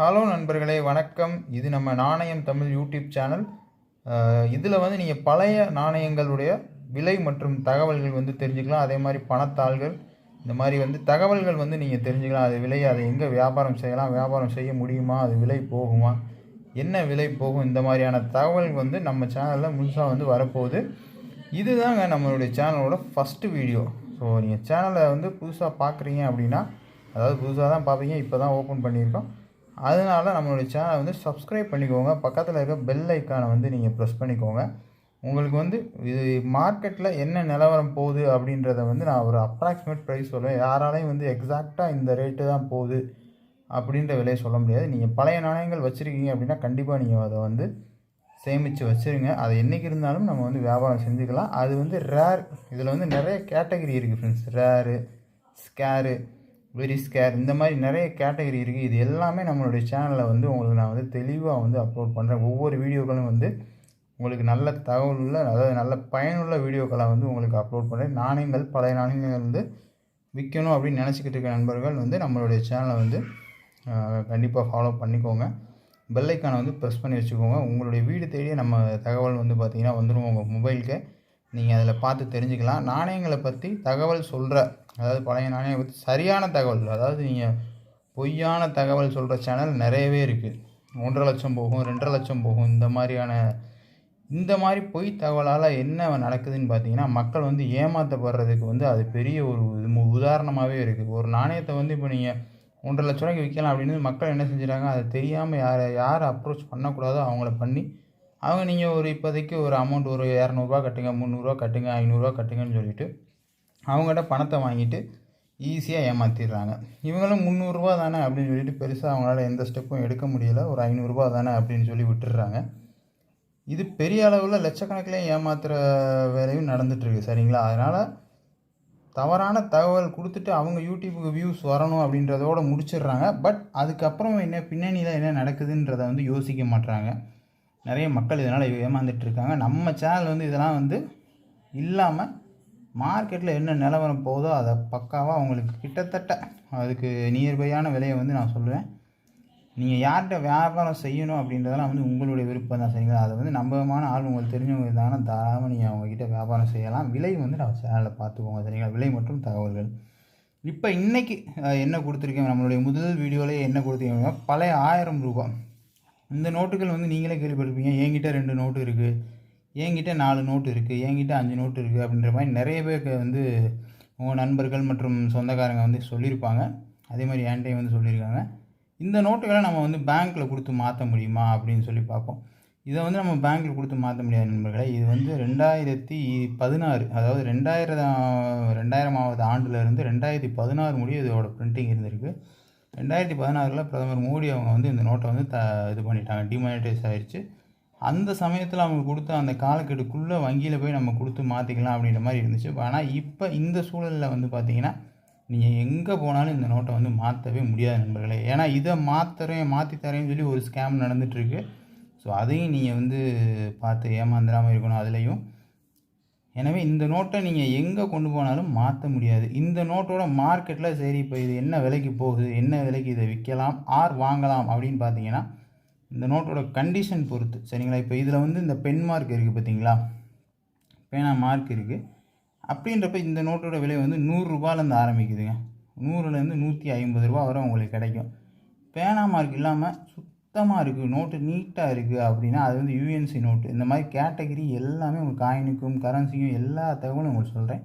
Hello நண்பர்களே வணக்கம். இது நம்ம நாணயம் தமிழ் யூடியூப் சேனல். இதில் வந்து நீங்கள் பழைய நாணயங்களுடைய விலை மற்றும் தகவல்கள் வந்து தெரிஞ்சுக்கலாம். அதே மாதிரி பணத்தாள்கள் இந்த மாதிரி வந்து தகவல்கள் வந்து நீங்கள் தெரிஞ்சுக்கலாம். அது விலை அதை எங்கே வியாபாரம் செய்யலாம் வியாபாரம் செய்ய முடியுமா அது விலை போகுமா என்ன விலை போகும் இந்த மாதிரியான தகவல் வந்து நம்ம சேனலில் முழுசாக வந்து வரப்போகுது. இதுதாங்க நம்மளுடைய சேனலோட ஃபஸ்ட்டு வீடியோ ஸோ நீங்கள் சேனலை வந்து புதுசாக பார்க்குறீங்க அப்படின்னா அதாவது புதுசாக தான் பார்ப்பீங்க இப்போ தான் ஓப்பன் பண்ணியிருக்கோம். அதனால நம்மளுடைய சேனலை வந்து சப்ஸ்கிரைப் பண்ணிக்கோங்க. பக்கத்தில் இருக்க பெல் ஐக்கானை வந்து நீங்கள் ப்ரெஸ் பண்ணிக்கோங்க. உங்களுக்கு வந்து இது மார்க்கெட்டில் என்ன நிலவரம் போகுது அப்படின்றத வந்து நான் ஒரு அப்ராக்சிமேட் ப்ரைஸ் சொல்லுவேன் யாராலையும் வந்து எக்ஸாக்டாக இந்த ரேட்டு தான் போகுது அப்படின்ற விலையை சொல்ல முடியாது. நீங்கள் பழைய நாணயங்கள் வச்சுருக்கீங்க அப்படின்னா கண்டிப்பாக நீங்கள் அதை வந்து சேமித்து வச்சுருங்க. அது என்றைக்கு இருந்தாலும் நம்ம வந்து வியாபாரம் செஞ்சுக்கலாம். அது வந்து ரேர் இதில் வந்து நிறைய கேட்டகரி இருக்குது friends rare scare very scare இந்த மாதிரி நிறைய கேட்டகரி இருக்குது இது எல்லாமே நம்மளுடைய சேனலில் வந்து உங்களுக்கு நான் வந்து தெளிவாக வந்து அப்லோட் பண்ணுறேன் ஒவ்வொரு வீடியோக்களும் வந்து உங்களுக்கு நல்ல தகவல் உள்ள அதாவது நல்ல பயனுள்ள வீடியோக்களை வந்து உங்களுக்கு அப்லோட் பண்ணுறேன் நாணயங்கள் பழைய நாணயங்கள் வந்து விற்கணும் அப்படின்னு நினச்சிக்கிட்டு இருக்க நண்பர்கள் வந்து நம்மளுடைய சேனலை வந்து கண்டிப்பாக ஃபாலோ பண்ணிக்கோங்க. பெல்லைக்கானை வந்து ப்ரெஸ் பண்ணி வச்சுக்கோங்க. உங்களுடைய வீடு தேடியே நம்ம தகவல் வந்து பார்த்திங்கன்னா வந்துடும் உங்கள் மொபைலுக்கு நீங்கள் அதில் பார்த்து தெரிஞ்சுக்கலாம். நாணயங்களை பற்றி தகவல் சொல்கிற அதாவது பழைய நாணயம் பற்றி சரியான தகவல் அதாவது நீங்கள் பொய்யான தகவல் சொல்கிற சேனல் நிறையவே இருக்குது ஒன்றரை லட்சம் போகும் ரெண்டரை லட்சம் போகும் இந்த மாதிரியான இந்த மாதிரி பொய் தகவலால் என்ன நடக்குதுன்னு பார்த்தீங்கன்னா மக்கள் வந்து ஏமாற்றப்படுறதுக்கு வந்து அது பெரிய ஒரு உதாரணமாகவே இருக்குது ஒரு நாணயத்தை வந்து இப்போ நீங்கள் ஒன்றரை லட்ச ரூபாய்க்கு விற்கலாம் அப்படின்னு மக்கள் என்ன செஞ்சுறாங்க அதை தெரியாமல் யாரை யாரை அப்ரோச் பண்ணக்கூடாதோ அவங்கள பண்ணி அவங்க நீங்கள் ஒரு இப்போதைக்கு ஒரு அமௌண்ட் ஒரு இரநூறுவா கட்டுங்க முந்நூறுரூவா கட்டுங்க ஐநூறுரூவா கட்டுங்கன்னு சொல்லிட்டு அவங்ககிட்ட பணத்தை வாங்கிட்டு ஈஸியாக ஏமாற்றிடுறாங்க இவங்களும் முந்நூறுரூவா தானே அப்படின்னு சொல்லிட்டு பெருசாக அவங்களால எந்த ஸ்டெப்பும் எடுக்க முடியலை. ஒரு ஐநூறுரூவா தானே அப்படின்னு சொல்லி விட்டுடுறாங்க. இது பெரிய அளவில் லட்சக்கணக்கில் ஏமாத்துகிற வேலையும் நடந்துகிட்ருக்கு சரிங்களா? அதனால் தவறான தகவல் கொடுத்துட்டு அவங்க யூடியூப்புக்கு வியூஸ் வரணும் அப்படின்றதோட முடிச்சிடுறாங்க. பட் அதுக்கப்புறம் என்ன பின்னணியில் என்ன நடக்குதுன்றதை வந்து யோசிக்க மாட்டுறாங்க நிறைய மக்கள் இதனால் ஏமாந்துட்டுருக்காங்க. நம்ம சேனல் வந்து இதெல்லாம் வந்து இல்லாமல் மார்க்கெட்டில் என்ன நிலவரம் போதோ அதை பக்காவாக அவங்களுக்கு கிட்டத்தட்ட அதுக்கு நியர்பையான விலையை வந்து நான் சொல்லுவேன். நீங்கள் யார்கிட்ட வியாபாரம் செய்யணும் அப்படின்றதெல்லாம் வந்து உங்களுடைய விருப்பம் தான் சரிங்களா? அதை வந்து நம்பகமான ஆள் உங்களுக்கு தெரிஞ்சவங்க இருந்தாங்கன்னா தாராளமாக நீங்கள் அவங்கக்கிட்ட வியாபாரம் செய்யலாம். விலை வந்து நான் சேனலில் பார்த்துக்கோங்க சரிங்களா? விலை மற்றும் தகவல்கள். இப்போ இன்றைக்கி என்ன கொடுத்துருக்கேன்? நம்மளுடைய முதல் வீடியோவில் என்ன கொடுத்துருக்கீங்க பழைய ஆயிரம் ரூபாய். இந்த நோட்டுகள் வந்து நீங்களே கேள்விப்பட்டிருப்பீங்க. என்கிட்ட ரெண்டு நோட்டு இருக்குது என்கிட்ட நாலு நோட்டு இருக்குது என்கிட்ட அஞ்சு நோட்டு இருக்குது அப்படின்ற மாதிரி நிறைய பேருக்கு வந்து உங்கள் நண்பர்கள் மற்றும் சொந்தக்காரங்க வந்து சொல்லியிருப்பாங்க. அதே மாதிரி என்கிட்டையும் வந்து சொல்லியிருக்காங்க. இந்த நோட்டுகளை நம்ம வந்து பேங்க்கில் கொடுத்து மாற்ற முடியுமா அப்படின்னு சொல்லி பார்ப்போம். இதை வந்து நம்ம பேங்க்கில் கொடுத்து மாற்ற முடியாது நண்பர்களே. இது வந்து ரெண்டாயிரத்தி பதினாறு அதாவது ரெண்டாயிரம் ரெண்டாயிரமாவது ஆண்டுலேருந்து ரெண்டாயிரத்தி பதினாறு முடியும் இதோட பிரிண்டிங் இருந்திருக்கு. ரெண்டாயிரத்தி பதினாறில் பிரதமர் மோடி அவங்க வந்து இந்த நோட்டை வந்து த இது பண்ணிட்டாங்க டிமானிட்டைஸ் ஆகிடுச்சு அந்த சமயத்தில் அவங்க கொடுத்த அந்த காலக்கெடுக்குள்ளே வங்கியில் போய் நம்ம கொடுத்து மாற்றிக்கலாம் அப்படின்ற மாதிரி இருந்துச்சு. ஆனால் இப்போ இந்த சூழலில் வந்து பார்த்திங்கன்னா நீங்கள் எங்கே போனாலும் இந்த நோட்டை வந்து மாற்றவே முடியாது நண்பர்களே. ஏன்னா இதை மாற்றுறேன் மாற்றி தரேன்னு சொல்லி ஒரு ஸ்கேம் நடந்துகிட்ருக்கு ஸோ அதையும் நீங்கள் வந்து பார்த்து ஏமாந்துடாமல் இருக்கணும் அதுலேயும். எனவே இந்த நோட்டை நீங்கள் எங்கே கொண்டு போனாலும் மாற்ற முடியாது. இந்த நோட்டோட மார்க்கெட்டில் சரி இப்போ இது என்ன விலைக்கு போகுது என்ன விலைக்கு இதை விற்கலாம் ஆர் வாங்கலாம் அப்படின்னு பார்த்தீங்கன்னா இந்த நோட்டோட கண்டிஷன் பொறுத்து. சரிங்களா? இப்போ இதில் வந்து இந்த பென் மார்க் இருக்குது பார்த்தீங்களா பேனா மார்க் இருக்குது அப்படின்றப்ப இந்த நோட்டோட விலை வந்து நூறுரூபாலேருந்து ஆரம்பிக்குதுங்க. நூறுலேருந்து நூற்றி ஐம்பது ரூபா வரை உங்களுக்கு கிடைக்கும். பேனா மார்க் இல்லாமல் சுத்தமாக இருக்குது நோட்டு நீட்டாக இருக்குது அப்படின்னா அது வந்து யூஎன்சி நோட்டு. இந்த மாதிரி கேட்டகரி எல்லாமே உங்கள் காயினுக்கும் கரன்சிக்கும் எல்லா தகவலும் உங்களுக்கு சொல்கிறேன்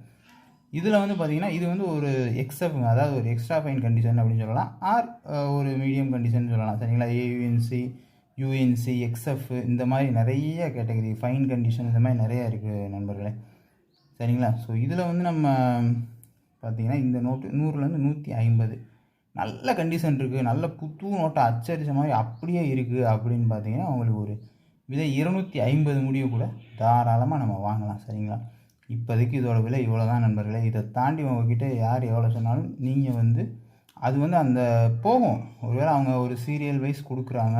இதில் வந்து பார்த்திங்கன்னா இது வந்து ஒரு எக்ஸப்ங்க அதாவது ஒரு எக்ஸ்ட்ரா ஃபைன் கண்டிஷன் அப்படின்னு சொல்லலாம். ஆர் ஒரு மீடியம் கண்டிஷன் சொல்லலாம். சரிங்களா? ஏயுஎன்சி யூஎன்சி எக்ஸ்எஃப் இந்த மாதிரி நிறைய கேட்டகரி ஃபைன் கண்டிஷன் இந்த மாதிரி நிறையா இருக்குது நண்பர்களே. சரிங்களா? ஸோ இதில் வந்து நம்ம பார்த்திங்கன்னா இந்த நோட்டு நூறுலேருந்து நூற்றி ஐம்பது. நல்ல கண்டிஷன் இருக்குது நல்ல புத்து நோட்டை அச்சரித்த மாதிரி அப்படியே இருக்குது அப்படின்னு பார்த்தீங்கன்னா அவங்களுக்கு ஒரு விலை இருநூற்றி ஐம்பது முடிவு கூட தாராளமாக நம்ம வாங்கலாம். சரிங்களா? இப்போதைக்கு இதோட விலை இவ்வளோ தான் நண்பர்களே. இதை தாண்டி உங்ககிட்ட யார் எவ்வளோ சொன்னாலும் நீங்கள் வந்து அது வந்து அந்த போகும். ஒருவேளை அவங்க ஒரு சீரியல் வைஸ் கொடுக்குறாங்க.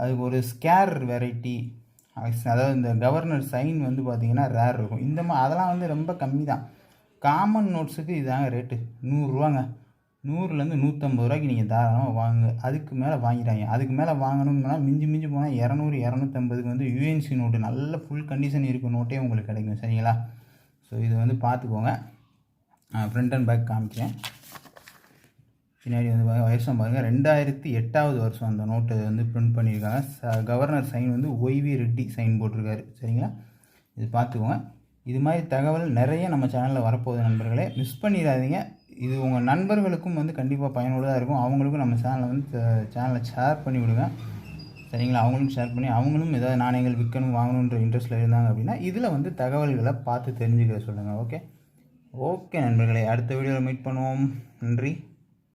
அதுக்கு ஒரு ஸ்கேர் வெரைட்டி அதாவது இந்த கவர்னர் சைன் வந்து பார்த்திங்கன்னா ரேர் இருக்கும். இந்த மாதிரி அதெல்லாம் வந்து ரொம்ப கம்மி தான் காமன் நோட்ஸுக்கு இதாங்க ரேட்டு நூறுரூவாங்க நூறுலேருந்து நூற்றம்பது ரூபாய்க்கு நீங்கள் தாராளமாக வாங்க அதுக்கு மேலே வாங்கிட்டாங்க அதுக்கு மேலே வாங்கணும்னா மிஞ்சி மிஞ்சி போனால் இரநூறு இரநூத்தம்பதுக்கு வந்து யூஎன்சி நோட்டு நல்ல ஃபுல் கண்டிஷன் இருக்கும் நோட்டே உங்களுக்கு கிடைக்கும். சரிங்களா? ஸோ இதை வந்து பார்த்துக்கோங்க. ஃப்ரண்ட் அண்ட் பேக் காமிக்கிறேன். பின்னாடி வந்து பாருங்க வருஷம் பாருங்கள் ரெண்டாயிரத்தி எட்டாவது வருஷம் அந்த நோட்டு வந்து பிரிண்ட் பண்ணியிருக்காங்க. ச கவர்னர் சைன் வந்து ஒய்வி ரெட்டி சைன் போட்டிருக்காரு. சரிங்களா? இது பார்த்துக்கோங்க. இது மாதிரி தகவல் நிறைய நம்ம சேனலில் வரப்போகுது நண்பர்களே. மிஸ் பண்ணிடாதீங்க. இது உங்கள் நண்பர்களுக்கும் வந்து கண்டிப்பாக பயனுள்ளதாக இருக்கும். அவங்களுக்கும் நம்ம சேனலை வந்து சேனலை ஷேர் பண்ணி விடுங்க. சரிங்களா? அவங்களும் ஷேர் பண்ணி அவங்களும் ஏதாவது நாணயங்கள் விற்கணும் வாங்கணுன்ற இன்ட்ரெஸ்ட்டில் இருந்தாங்க அப்படின்னா இதில் வந்து தகவல்களை பார்த்து தெரிஞ்சுக்க சொல்லுங்கள் ஓகே ஓகே நண்பர்களே அடுத்த வீடியோவில் மீட் பண்ணுவோம். நன்றி.